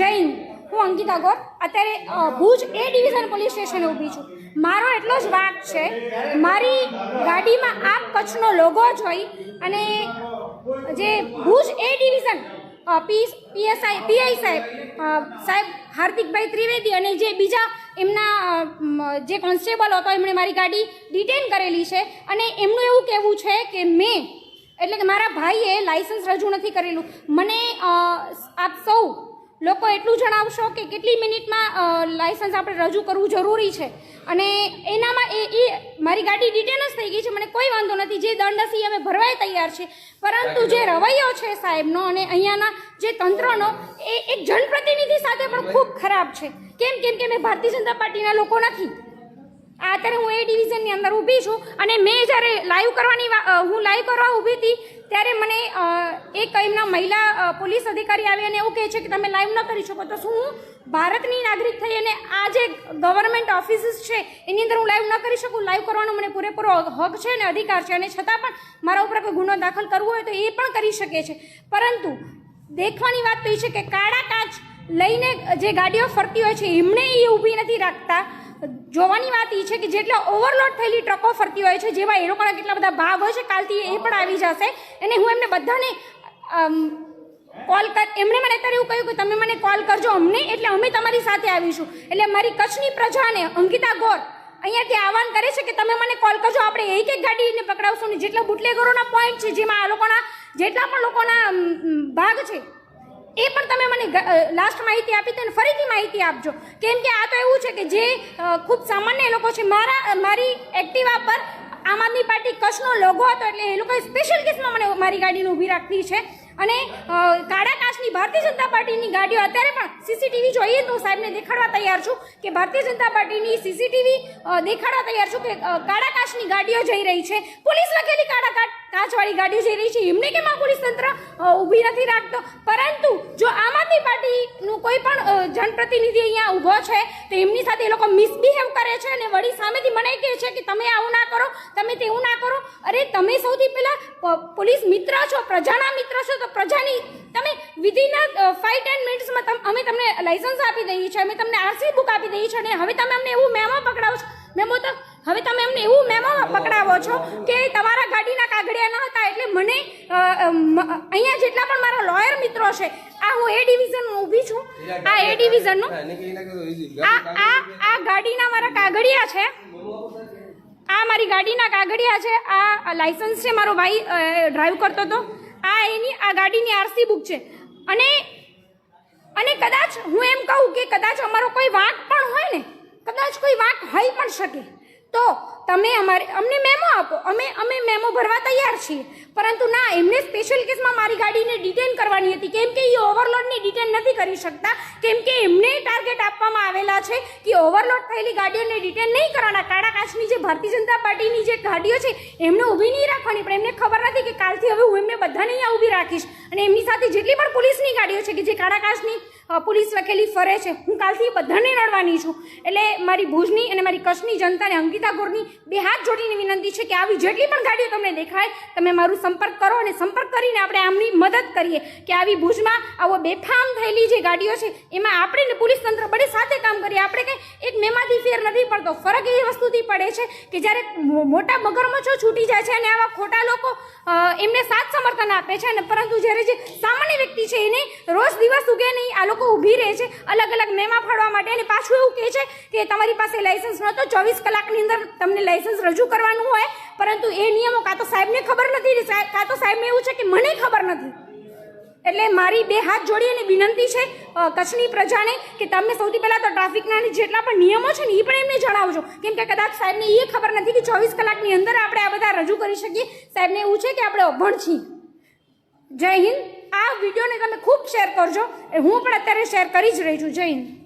જૈન, હું અંકિતા ગોર અત્યારે ભુજ એ division police સ્ટેશને ઊભી છું. મારો એટલો જ વાક છે, મારી ગાડીમાં આ કચ્છનો લોગો જોઈ અને જે ભુજ એ ડિવિઝન પી, પીએસઆઈ, પીઆઈ સાહેબ સાહેબ હાર્દિકભાઈ ત્રિવેદી અને જે બીજા એમના જે કોન્સ્ટેબલ હતો, એમણે મારી ગાડી ડિટેન કરેલી છે. અને એમનું એવું કહેવું છે કે મેં એટલે કે મારા ભાઈએ લાઇસન્સ રજૂ નથી કરેલું. મને આપ સૌ લોકો એટલું જણાવશો કે કેટલી મિનિટમાં લાઇસન્સ આપણે રજૂ કરવું જરૂરી છે. અને એનામાં એ એ મારી ગાડી ડિટેન જ થઈ ગઈ છે મને કોઈ વાંધો નથી. જે દંડ હશે અમે ભરવાય તૈયાર છે. પરંતુ જે રવૈયો છે સાહેબનો અને અહીંયાના જે તંત્રનો એ એક જનપ્રતિનિધિ સાથે પણ ખૂબ ખરાબ છે. કેમ કેમ કે મેં ભારતીય જનતા પાર્ટીના લોકો નથી. અત્યારે હું એ ડિવિઝનની અંદર ઊભી છું અને મેં જ્યારે લાઈવ કરવાની હું લાઈવ કરવા ઊભી હતી, ત્યારે મને એક એમના મહિલા પોલીસ અધિકારી આવી અને એવું કહે છે કે તમે લાઈવ ન કરી શકો. તો શું હું ભારતની નાગરિક થઈ અને આ જે ગવર્મેન્ટ ઓફિસીસ છે, એની અંદર હું લાઈવ ન કરી શકું? લાઈવ કરવાનો મને પૂરેપૂરો હક છે અને અધિકાર છે. અને છતાં પણ મારા ઉપર કોઈ ગુનો દાખલ કરવો હોય તો એ પણ કરી શકે છે. પરંતુ દેખવાની વાત તો એ છે કે કાળા કાચ લઈને જે ગાડીઓ ફરતી હોય છે એમણે એ ઊભી નથી રાખતા. જોવાની વાત એ છે કે જેટલા ઓવરલોડ થયેલી ટ્રકો ફરતી હોય છે, જેમાં એ લોકોના કેટલા બધા ભાવ હોય છે, કાલથી એ પણ આવી જશે. અને હું એમને બધાને કોલ કર, એમણે મને અત્યારે એવું કહ્યું કે તમે મને કોલ કરજો અમને, એટલે અમે તમારી સાથે આવીશું. એટલે મારી કચ્છની પ્રજાને અંકિતા ગોર અહીંયાથી આહવાન કરે છે કે તમે મને કોલ કરજો, આપણે એક એક ગાડીને પકડાવશું ને જેટલા બુટલેગરોના પોઈન્ટ છે, જેમાં આ લોકોના, જેટલા પણ લોકોના ભાગ છે એ પણ તમે મને લાસ્ટ માહિતી આપી તેને ફરીથી માહિતી આપજો. કેમ કે આ તો એવું છે કે જે ખૂબ સામાન્ય લોકો છે, મારા મારી એક્ટિવા પર આમ આદમી પાર્ટી કચ્છનો લોગો હતો એટલે એ લોકોએ સ્પેશિયલ કેસમાં મને મારી ગાડીને ઊભી રાખવી છે. અને કાળા કાચની ભારતીય જનતા પાર્ટીની ગાડીઓ અત્યારે પણ સીસીટીવી જોઈએ તો સાહેબને દેખાડવા તૈયાર છું કે ભારતીય જનતા પાર્ટીની સીસીટીવી દેખાડવા તૈયાર છું કે કાળા કાચની ગાડીઓ જઈ રહી છે. પોલીસ લખેલી કાળા કાચ કાચવાળી ગાડી જઈ રહી છે. એમને કેમ આ પોલીસ તંત્ર ઊભી નથી રાખતો? પરંતુ જો આમ આદમી પાર્ટીનું કોઈ પણ જનપ્રતિનિધિ અહીંયા ઊભો છે, તો એમની સાથે એ લોકો મિસબિહેવ કરે છે અને વળી સામેથી મને કહે છે કે તમે આવું ના કરો, તમે તેવું ના કરો. અરે, તમે સૌથી પહેલાં પોલીસ મિત્ર છો, પ્રજાના મિત્ર છો, તો પ્રજાની તમે વિધિન ફાઈવ ટેન મિનિટ્સમાં અમે તમને લાઇસન્સ આપી દઈએ છીએ, અમે તમને આરસી બુક આપી દઈએ છીએ અને હવે તમે અમને એવું મેમો પકડાવો છો. મેમો તો હવે તમે એમને એવું મેમો પકડાવો છો કે તમારા ગાડીના કાગળિયા ન હતા એટલે મને અહીંયા જેટલા પણ મારા લોયર મિત્રો છે આ હું એ ડિવિઝનમાં ઊભી છું. આ એ ડિવિઝનનું આ આ આ ગાડીના મારા કાગળિયા છે. આ મારી ગાડીના કાગળિયા છે. આ લાયસન્સ છે મારો ભાઈ ડ્રાઈવ કરતો હતો. આ એની આ ગાડીની આરસી બુક છે. અને અને કદાચ હું એમ કહું કે કદાચ અમારો કોઈ વાંક પણ હોય ને કદાચ કોઈ વાંક હોઈ પણ શકે. તો તમે અમારે અમને મેમો આપો. અમે અમે મેમો ભરવા તૈયાર છીએ. પરંતુ ના, એમને સ્પેશિયલ કેસમાં મારી ગાડીને ડિટેન કરવાની હતી. કેમ કે એ ઓવરલોડની ડિટેન નથી કરી શકતા. કેમ કે એમને ટાર્ગેટ આપવામાં આવેલા છે કે ઓવરલોડ થયેલી ગાડીઓને ડિટેન નહીં કરવાના. કાળા કાચની જે ભારતીય જનતા પાર્ટીની જે ગાડીઓ છે, એમને ઊભી નહીં રાખવાની. પણ એમને ખબર નથી કે કાલથી હવે હું એમને બધાને અહીંયા ઊભી રાખીશ. અને એમની સાથે જેટલી પણ પોલીસની ગાડીઓ છે કે જે કાળા કાચની પોલીસ વકેલી ફરે છે, હું કાલથી બધાને રડવાની છું. એટલે મારી ભુજની અને મારી કચ્છની જનતાને અંકિતા ગોરની બે હાથ જોડીને વિનંતી છે કે આવી જેટલી પણ ગાડીઓ તમને દેખાય, તમે મારું સંપર્ક કરો અને સંપર્ક કરીને આપણે આમની મદદ કરીએ કે આવી ભુજમાં આવો બેફામ થયેલી જે ગાડીઓ છે, એમાં આપણે ને પોલીસ તંત્ર બધે સાથે કામ કરીએ. આપણે કંઈ એક મેમાંથી ફેર નથી પડતો. ફરક એ વસ્તુથી પડે છે કે જ્યારે મોટા મગરમચ્છો છૂટી જાય છે અને આવા ખોટા લોકો એમને સાથ સમર્થન આપે છે અને પરંતુ જ્યારે જે સામાન્ય વ્યક્તિ છે એને રોજ દિવસ ઉગે નહીં. આ લોકો ઊભી રહે છે અલગ અલગ મેમા ફાડવા માટે. અને પાછું એવું કહે છે કે તમારી પાસે લાઇસન્સ નહોતો. ચોવીસ કલાકની અંદર તમને લાઇસન્સ રજૂ કરવાનું હોય. પરંતુ એ નિયમો કાં તો સાહેબને ખબર નથી કાં તો સાહેબને એવું છે કે મને ખબર નથી. એટલે મારી બે હાથ જોડી અને વિનંતી છે કચ્છની પ્રજાને કે તમે સૌથી પહેલાં તો ટ્રાફિકના જેટલા પણ નિયમો છે ને એ પણ એમને જણાવજો. કેમ કે કદાચ સાહેબને એ ખબર નથી કે ચોવીસ કલાકની અંદર આપણે આ બધા રજૂ કરી શકીએ. સાહેબને એવું છે કે આપણે અભણ છીએ. જય હિન્દ. આ વિડીયોને તમે ખૂબ શેર કરજો. એ હું પણ અત્યારે શેર કરી જ રહી છું. જય હિન્દ.